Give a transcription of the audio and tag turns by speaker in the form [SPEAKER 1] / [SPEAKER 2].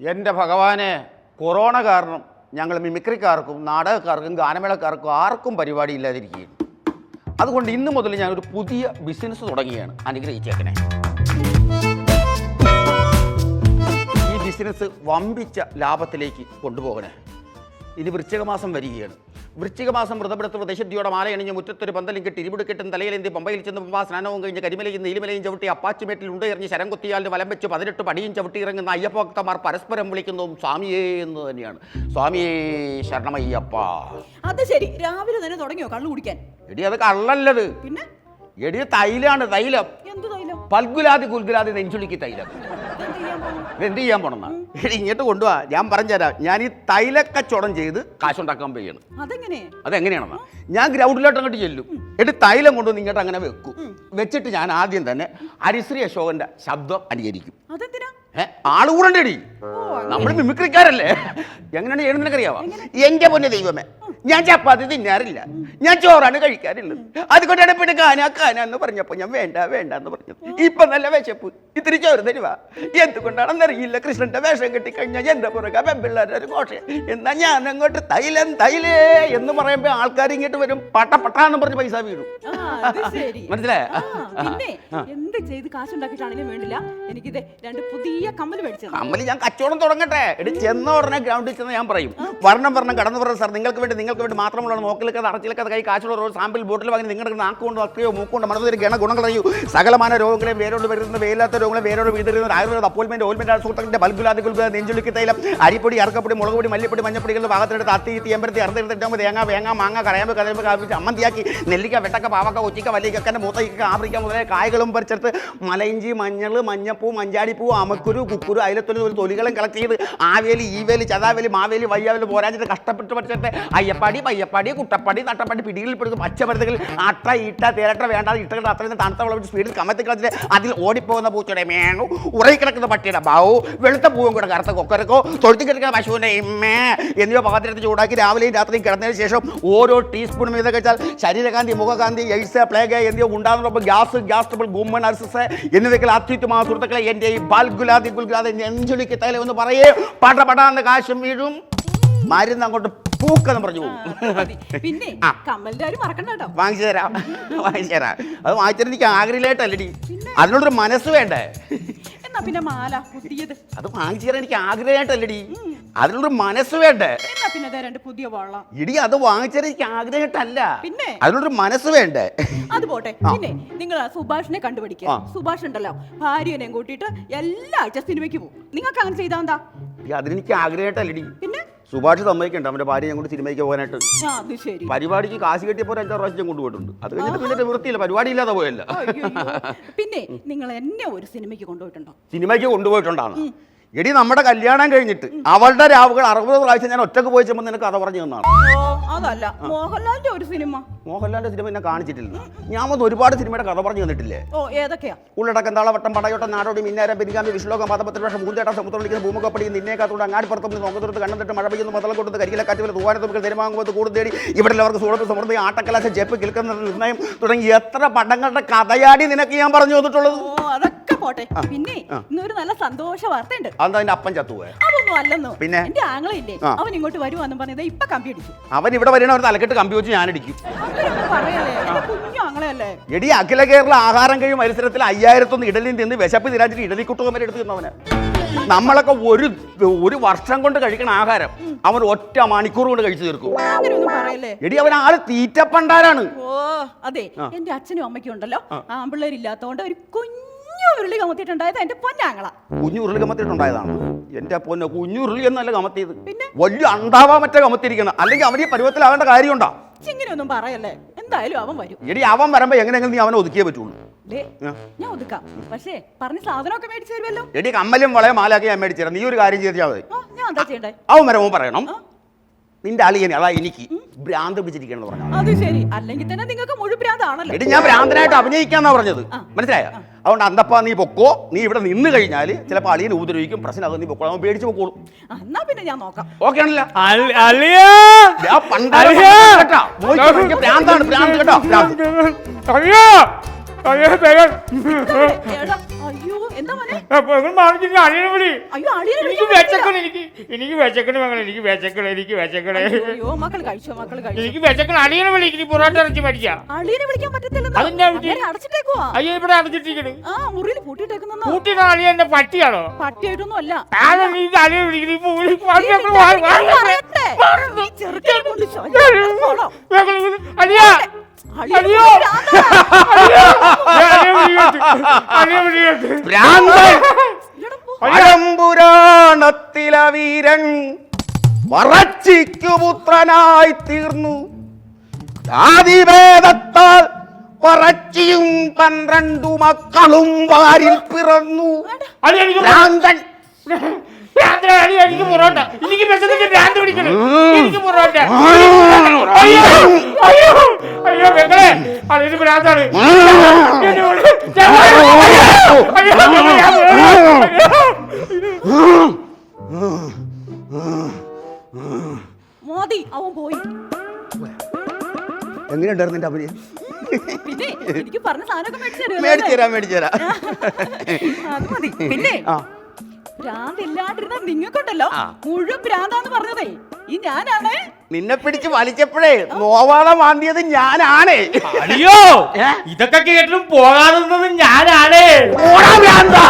[SPEAKER 1] എന്റെ ഭഗവാനെ കൊറോണ കാരണം ഞങ്ങൾ മിമിക്രിക്കാർക്കും നാടകക്കാർക്കും ഗാനമേളക്കാർക്കും ആർക്കും പരിപാടി ഇല്ലാതിരിക്കുകയാണ് അതുകൊണ്ട് ഇന്ന് മുതൽ ഞാനൊരു പുതിയ ബിസിനസ് തുടങ്ങിയാണ് അനുഗ്രഹിച്ചേക്കനെ ഈ ബിസിനസ് വമ്പിച്ച ലാഭത്തിലേക്ക് കൊണ്ടുപോകണേ. ഇനി വൃശ്ചിക മാസം വരികയാണ്. വൃശ്ചിക മാസം വ്രതപ്പെടുത്ത് പ്രദേശത്തിയോടെ മാലയണിഞ്ഞ് മുറ്റത്തൊരു പന്തലും കെട്ടി ഇരുപിടുക്കെട്ടും തലയിലെന്തി പമ്പയിൽ ചെന്ന് പമ്പാ സ്നാനവും കഴിഞ്ഞ് കരിമലയും നീലിമലയും ചവിട്ടി അപ്പാച്ചുമേട്ടിൽ ഉണ്ട് എറിഞ്ഞ് ശരം കുത്തിയാലിന് വലം വെച്ച് പതിനെട്ട് പടിയും ചവിട്ടി ഇറങ്ങുന്ന അയ്യപ്പഭക്തമാർ പരസ്പരം വിളിക്കുന്നതും സ്വാമിയേ എന്ന് തന്നെയാണ്. സ്വാമിയേ ശരണമയ്യപ്പ.
[SPEAKER 2] അത് ശരി. രാവിലെ തന്നെ തുടങ്ങിയോ കള്ളു കുടിക്കാൻ?
[SPEAKER 1] എടി അത് കള്ളല്ലത്.
[SPEAKER 2] പിന്നെ?
[SPEAKER 1] എടി തൈലാണ് തൈലം.
[SPEAKER 2] എന്ത് തൈലം?
[SPEAKER 1] പൽഗുലാതി കുൽഗുലാതി നെഞ്ചുളിക്ക് തൈലം.
[SPEAKER 2] ഇതെന്ത് ചെയ്യാൻ?
[SPEAKER 1] പോണെന്നാ. ഇങ്ങോട്ട് കൊണ്ടുപോവാ ഞാൻ പറഞ്ഞുതരാം. ഞാൻ ഈ തൈലക്കച്ചവടം ചെയ്ത് കാശുണ്ടാക്കാൻ പോയാണ്
[SPEAKER 2] അതെങ്ങനെ?
[SPEAKER 1] അതെങ്ങനെയാണെന്നാ? ഞാൻ ഗ്രൗണ്ടിലോട്ട് അങ്ങോട്ട് ചെല്ലും. എന്നിട്ട് തൈലം കൊണ്ടുവന്ന് ഇങ്ങോട്ട് അങ്ങനെ വെക്കും. വെച്ചിട്ട് ഞാൻ ആദ്യം തന്നെ ഹരിശ്രീ അശോകന്റെ ശബ്ദം അനുകരിക്കും. ആൾ കൂടണ്ടേടി. നമ്മൾ മിമിക്രിക്കാരല്ലേ? എങ്ങനെയാണ് എഴുന്നതിനൊക്കെ അറിയാവാ എന്റെ പൊന്നെ ദൈവമേ. ഞാൻ ചപ്പാത്തി തിന്നാറില്ല. ഞാൻ ചോറാണ് കഴിക്കാറുള്ളത്. അതുകൊണ്ടാണ് പിന്നെ കാന കാന എന്ന് പറഞ്ഞപ്പോ ഞാൻ വേണ്ട വേണ്ട എന്ന് പറഞ്ഞു ഇപ്പൊ നല്ല വിശപ്പ്. ഇത്തിരി ചോറ് തരുവാ. എന്തുകൊണ്ടാണെന്നറിയില്ല കൃഷ്ണന്റെ വേഷം കെട്ടിക്കഴിഞ്ഞാൽ എന്റെ പുറകെ പെമ്പിള്ളേരുടെ ഒരു ഘോഷ എന്നാ ഞാൻ അങ്ങോട്ട് തൈലം തൈലേ എന്ന് പറയുമ്പോ ആൾക്കാർ ഇങ്ങോട്ട് വരും. പട്ട പട്ടാന്ന് പറഞ്ഞ് പൈസ വീഴും. മനസ്സിലായ?
[SPEAKER 2] എന്ത് ചെയ്ത് കാശുണ്ടാക്കിയിട്ടാണെങ്കിലും വേണ്ടില്ല. എനിക്കിത് രണ്ട് പുതിയ കമ്മൽ മേടിച്ചത്
[SPEAKER 1] കമ്മൽ ഞാൻ കച്ചവടം തുടങ്ങട്ടെ. എടി ചെന്ന ഉടനെ ഗ്രൗണ്ടിൽ ചെന്ന് ഞാൻ പറയും. വർണം വർണം കടന്നു പറഞ്ഞ സാർ നിങ്ങൾക്ക് വേണ്ടി നിങ്ങൾക്ക് വേണ്ടി മാത്രമുള്ള നോക്കിലൊക്കെ അറച്ചിലൊക്കെ കൈ കാശുള്ള ഒരു സാമ്പിൾ ബോട്ടിൽ വാങ്ങി നിങ്ങളുടെ നാക്കുകൊണ്ട് അക്കയോ മൂക്കുകൊണ്ട് മനസ്സിൽ ഗണ ഗുണങ്ങൾ അറിയൂ. സകലമായ രോഗങ്ങളെ വേരോട് വരുന്ന വേലാത്ത രോഗങ്ങളെ വേരോട് വീതിരുന്ന ആയുർവേദ അപ്പോയിൻമെന്റ് ഓയിൽമെന്റ് സൂത്രത്തിന്റെ ബൽബുലാതി ഗുൽബുല നെഞ്ചുലുക്കി തൈലം അരിപ്പൊടി അറക്കപ്പൊടി മുളകുപൊടി മല്ലിപ്പൊടി മഞ്ഞപ്പൊടികളുടെ ഭാഗത്തെടുത്ത് അത്തി തീയമ്പരത്തി അറുതെടുത്തിട്ടാകുമ്പോൾ തേങ്ങ വേങ്ങ മാങ്ങ കരയമ്പ് കരയമ്പ് കാപ്പിച്ച് അമ്മന്തിയാക്കി. നെല്ലിക്ക വെട്ടക്ക പാവക്ക ഒച്ചിക്ക വല്ലിക്കന്റെ മൂത്തയ്ക്ക് ആഫ്രിക്ക മുതലേ കായകളും പറിച്ചെടുത്ത് മലയിഞ്ചി മഞ്ഞൾ മഞ്ഞപ്പൂ മഞ്ചാടിപ്പൂ അമക്കുരു കുക്കുരു അതിലത്തൊരു തൊലികളും കളക്ട് ചെയ്ത് ആവേലി ഈവേലി ചതാവേലി മാവേലി വയ്യാവേലി പോരാഞ്ഞിട്ട് കഷ്ടപ്പെട്ട് പഠിച്ചിട്ട് അയ്യപ്പാടി പയ്യപ്പാടി കുട്ടപ്പാടി നട്ടപ്പാടി പിടികളിൽ പെടുന്ന പച്ചമരുന്നുകൾ അട്ട ഇട്ട തേരട്ട വേണ്ടാതെ ഇട്ടകൾ അത്രയും തണുത്ത വെള്ളം സ്പീഡിൽ കമത്തി കളത്തിൽ അതിൽ ഓടിപ്പോകുന്ന പൂച്ചയുടെ മേണു ഉറയിക്കിടക്കുന്ന പട്ടിയുടെ ബാവു വെളുത്ത പൂവും കൂടെ കറുത്ത കൊക്കരക്കോ തൊഴുത്തി കിടക്കുന്ന പശുവിന്റെ ഇമ്മേ എന്നിവ പാത്രത്തിൽ ചൂടാക്കി രാവിലെയും രാത്രിയും കിടന്നതിന് ശേഷം ഓരോ ടീസ്പൂൺ വീതം കഴിച്ചാൽ ശരീരകാന്തി മുഖകാന്തി എയ്സ് പ്ലേഗ് എന്നിവ ഉണ്ടാകുന്നതോടൊപ്പം ഗ്യാസ് ഗ്യാസ് ട്രബിൾ ഗുമ്മൻ അർസസ് എന്നിവയ്ക്ക് അത്യുത്തമ സുഹൃത്തുക്കളെ എന്റെ ഈ ബാൽഗുലാദി ഗുൽഗുലാദി നെഞ്ചുളിക്ക് തല പറയേ പടപടാന്ന് കാശും വീഴും. മരുന്ന് അങ്ങോട്ട് പൂക്കെന്ന് പറഞ്ഞു പോകും.
[SPEAKER 2] പിന്നെ
[SPEAKER 1] ആ.
[SPEAKER 2] കമ്മലിന്റെ കാര്യം മറക്കണ്ട കേട്ടോ.
[SPEAKER 1] വാങ്ങിച്ചു തരാം. വാങ്ങിച്ചു തരാം. അത് വാങ്ങിച്ചിട്ട് എനിക്ക് ആഗ്രഹമായിട്ടല്ലടി അതിനോടൊരു മനസ്സ് വേണ്ടേ?
[SPEAKER 2] എന്നാ പിന്നെ മാല പുതിയത്
[SPEAKER 1] അത് വാങ്ങിച്ചു തരാൻ എനിക്ക് ആഗ്രഹമായിട്ടല്ലടി. അതിനൊരു മനസ്സ് വേണ്ടേ?
[SPEAKER 2] എന്നാ പിന്നെ രണ്ട് പുതിയ
[SPEAKER 1] ഇടി അത് വാങ്ങിച്ചാൽ എനിക്ക് ആഗ്രഹമായിട്ടല്ല.
[SPEAKER 2] പിന്നെ?
[SPEAKER 1] അതിനൊരു മനസ്സ് വേണ്ടേ?
[SPEAKER 2] അത് പോട്ടെ. പിന്നെ നിങ്ങൾ സുഭാഷിനെ കണ്ടുപിടിക്കുക സുഭാഷ് ഉണ്ടല്ലോ. ഭാര്യനെയും കൂട്ടിയിട്ട് എല്ലാ ആഴ്ച സിനിമയ്ക്ക് പോകും. നിങ്ങൾക്ക് അങ്ങനെ ചെയ്താ എന്താ?
[SPEAKER 1] അതിനെനിക്ക് ആഗ്രഹമായിട്ടല്ലടി.
[SPEAKER 2] പിന്നെ?
[SPEAKER 1] സുഭാഷ് സമ്മതിക്കണ്ട. അവന്റെ ഭാര്യ ഞാൻ കൊണ്ട് സിനിമയ്ക്ക് പോകാനായിട്ട്.
[SPEAKER 2] ആ അത് ശരി.
[SPEAKER 1] പരിപാടിക്ക് കാശ് കെട്ടിയപ്പോൾ ഒരു അഞ്ചാറ് പ്രാവശ്യം കൊണ്ടുപോയിട്ടുണ്ട്. അത് കഴിഞ്ഞിട്ട് പിന്നെ വൃത്തിയില്ല പരിപാടി ഇല്ലാതെ പോയല്ല.
[SPEAKER 2] പിന്നെ നിങ്ങൾ എന്നെ ഒരു സിനിമയ്ക്ക് കൊണ്ടുപോയിട്ടുണ്ടോ?
[SPEAKER 1] സിനിമയ്ക്ക് കൊണ്ടുപോയിട്ടുണ്ടാണ്. എടി നമ്മുടെ കല്യാണം കഴിഞ്ഞിട്ട് അവളുടെ രാവുകൾ അറുപത് പ്രാവശ്യം ഞാൻ ഒറ്റയ്ക്ക് പോയി ചെമ്പോൾ നിനക്ക് കഥ പറഞ്ഞു തന്നാണ്.
[SPEAKER 2] ഓ അതല്ല മോഹൻലാലിന്റെ ഒരു സിനിമ.
[SPEAKER 1] മോഹൻലാലിന്റെ സിനിമ എന്നെ കാണിച്ചിട്ടില്ല. ഞാൻ വന്ന് ഒരുപാട് സിനിമയുടെ കഥ പറഞ്ഞു തന്നിട്ടില്ലേ?
[SPEAKER 2] ഓ ഏതൊക്കെയാ?
[SPEAKER 1] ഉള്ളടക്കം താളവട്ടം പടയോട്ടം നാടോടി മിന്നാരം പെരികാമ്പി വിശ്ലോകം പദപത്ര വർഷം മൂന്തേട്ട സമുദ്രം വിളിക്കുന്ന ഭൂമുഖപ്പടി നിന്നേക്കാത്തോട് അങ്ങാടിപ്പുറത്തും നോക്കത്തുറത്ത് കണ്ണത്തിട്ട് മഴ പെയ്യുന്നു മതളം കൊടുത്ത് കരിയിലെ കാറ്റുകൾ തൂവാനത്തുമ്പോൾ തെരുമാങ്ങുമ്പോൾ കൂടുതൽ തേടി ഇവിടെ അവർക്ക് സുഹൃത്ത് സമൃദ്ധി ആട്ടക്കലാശ ജപ്പ് കിൽക്കുന്ന നിർണയം തുടങ്ങി എത്ര പടങ്ങളുടെ കഥയാടി നിനക്ക് ഞാൻ പറഞ്ഞു തന്നിട്ടുള്ളത്?
[SPEAKER 2] ഓ അതൊക്കെ പോട്ടെ. പിന്നെ ഇന്നൊരു നല്ല സന്തോഷ വാർത്തയുണ്ട്.
[SPEAKER 1] അതെന്താ അതിന്റെ അപ്പൻ ചത്തുപോയ?
[SPEAKER 2] അല്ലെന്നോ?
[SPEAKER 1] പിന്നെ?
[SPEAKER 2] എന്റെ ആങ്ങളില്ലേ
[SPEAKER 1] ആ.
[SPEAKER 2] അവൻ ഇങ്ങോട്ട് വരുവാന്നും പറഞ്ഞത് ഇപ്പൊ കമ്പി അടിക്കും.
[SPEAKER 1] അവൻ ഇവിടെ വരണ ഒരു തലക്കെട്ട് കമ്പി വെച്ച് ഞാനടിക്കും
[SPEAKER 2] അങ്ങനെയൊന്നും പറയല്ലേ? എന്റെ കുഞ്ഞു ആങ്ങളെയല്ലേ?
[SPEAKER 1] എടി അഖില കേരള ആഹാരം കഴിയും മത്സരത്തിൽ അയ്യായിരത്തൊന്ന് ഇഡലിയും തിന്ന് വിശപ്പ് തിരാച്ചിട്ട് ഇഡലി കുട്ടുക വരെ എടുത്ത് തിന്നവന്. നമ്മളൊക്കെ ഒരു ഒരു വർഷം കൊണ്ട് കഴിക്കണ ആഹാരം അവൻ ഒറ്റ മണിക്കൂർ കൊണ്ട് കഴിച്ചു തീർക്കും.
[SPEAKER 2] അങ്ങനെയൊന്നും പറയല്ലേ?
[SPEAKER 1] എടി അവൻ ആൾ തീറ്റപ്പണ്ടാരാണ്.
[SPEAKER 2] ഓ അതെ. എന്റെ അച്ഛനും അമ്മയ്ക്കും ഉണ്ടല്ലോ. ആമ്പിള്ളേരില്ലാത്തോണ്ട് ഒരു കുഞ്ഞു ഉരുളി കമത്തിയിട്ടുണ്ടായത് എന്റെ പൊന്നാങ്ങള.
[SPEAKER 1] കുഞ്ഞു ഉരുളി കമത്തിയിട്ടുണ്ടായതാണ്. എന്റെ പൊന്നെ കുഞ്ഞുരുളി എന്നല്ല കമത്തിയത്.
[SPEAKER 2] പിന്നെ?
[SPEAKER 1] വലിയ അണ്ടാവാ മറ്റേ കമത്തിരിക്കണം അല്ലെങ്കിൽ അവൻ ഈ പരുവത്തിലാവേണ്ട കാര്യമുണ്ടോ?
[SPEAKER 2] ഇങ്ങനെയൊന്നും പറയല്ലേ? എന്തായാലും അവൻ വരും.
[SPEAKER 1] എടി അവൻ വരുമ്പോ എങ്ങനെയെങ്കിലും നീ അവനെ ഒതുക്കിയേ പറ്റുള്ളൂ.
[SPEAKER 2] ഞാൻ ഒതുക്കാം. പക്ഷേ പറഞ്ഞ സാധനമൊക്കെ മേടിച്ചു തരുമല്ലോ.
[SPEAKER 1] എടി കമ്മലും വളയും മാലാക്കി ഞാൻ മേടിച്ചു നീ ഒരു കാര്യം ചെയ്താൽ മതി
[SPEAKER 2] ഞാൻ എന്താ ചെയ്യണ്ടേ?
[SPEAKER 1] അവൻ വരവും പറയണം. നിന്റെ അളിയനെ അതാ എനിക്ക്. ഭ്രാന്ത് പിടിച്ചിരിക്കണെന്ന് പറഞ്ഞു
[SPEAKER 2] അത് ശരി. അല്ലെങ്കിൽ തന്നെ നിങ്ങൾക്ക് മുഴുപ്രാന്താണല്ലോ
[SPEAKER 1] എടി ഞാൻ ഭ്രാന്തനായിട്ട് അഭിനയിക്കാന്നാ പറഞ്ഞത്. മനസ്സിലായോ? അതുകൊണ്ട് അന്തപ്പാ നീ പൊക്കോ. നീ ഇവിടെ നിന്ന് കഴിഞ്ഞാൽ ചിലപ്പോൾ അളിയനെ ഉപദ്രവിക്കും പ്രശ്നം അത് നീ പൊക്കോ. അവൻ പേടിച്ച് പൊക്കോളും.
[SPEAKER 2] എന്നാ പിന്നെ ഞാൻ നോക്കാം.
[SPEAKER 1] ഓക്കെ ആണല്ലോ! കേട്ടോ. മോയ്ക്ക് ഭയങ്കര ഭ്രാന്താണ് ഭ്രാന്ത് കേട്ടോ. ഭ്രാന്ത്.
[SPEAKER 3] അയ്യോ അയ്യോ
[SPEAKER 2] അയ്യോ എന്താ മോനെ? അയ്യോ അളിയനെ
[SPEAKER 3] എനിക്ക്. വിശക്കണം എനിക്ക് എനിക്ക് വിശക്കണം മകളെ എനിക്ക് വിശക്കണം എനിക്ക് വിശക്കണേ
[SPEAKER 2] അയ്യോ മക്കൾ കഴിച്ചോ മക്കൾ കഴിച്ചോ.
[SPEAKER 3] എനിക്ക് വിശക്കണം അളിയനെ വിളി എനിക്ക് പൊറോട്ട ഇറച്ചി മേടിക്കാം.
[SPEAKER 2] അളിയനെ വിളിക്കാൻ അടച്ചിട്ടേക്കുവാ.
[SPEAKER 3] അയ്യോ ഇവിടെ അടച്ചിട്ടിരിക്കണ്.
[SPEAKER 2] ആ മുറിയിൽ
[SPEAKER 3] അളിയ എന്റെ പട്ടിയാണോ?
[SPEAKER 2] പട്ടിയായിട്ടൊന്നും അല്ല
[SPEAKER 3] അളിയെ
[SPEAKER 1] പഴംപുരാണത്തിലെ വീരൻ വറച്ചിക്കു പുത്രനായി തീർന്നു. ജാതിഭേദത്താൽ പറച്ചിയും പന്ത്രണ്ടു മക്കളും വാരിൽ പിറന്നു. ഭ്രാന്തൻ.
[SPEAKER 3] എനിക്ക് പൊറോട്ട എനിക്ക് വിശന്നിട്ട് ഭ്രാന്ത് പിടിക്കണം എനിക്ക് പൊറോട്ട അയ്യോ അയ്യോ അയ്യോ പെങ്ങളെ. അളിന് ഭ്രാന്താണ്.
[SPEAKER 1] എങ്ങനെയുണ്ടായിരുന്നു എന്റെ അഭിനയം
[SPEAKER 2] പിന്നെ എനിക്ക് പറഞ്ഞ സാധനമൊക്കെ മേടിച്ചു
[SPEAKER 1] മേടിച്ചു തരാം മേടിച്ചു തരാം.
[SPEAKER 2] അത് മതി. പിന്നെ
[SPEAKER 1] ആ.
[SPEAKER 2] ഭ്രാന്തില്ലാണ്ടിരുന്ന നിങ്ങൾക്കുണ്ടല്ലോ
[SPEAKER 1] ആ.
[SPEAKER 2] മുഴുവൻ ഭ്രാന്താന്ന് പറഞ്ഞതേ. ഈ ഞാനാണ്.
[SPEAKER 1] നിന്നെ പിടിച്ച് വലിച്ചപ്പോഴേ നോവാളം മാന്തിയത് ഞാനാണ്. അടിയോ
[SPEAKER 3] ഇതൊക്കെ കേട്ടിട്ടും പോകാതെ ഞാനാണ്.
[SPEAKER 1] ഓടാ ഭ്രാന്താ.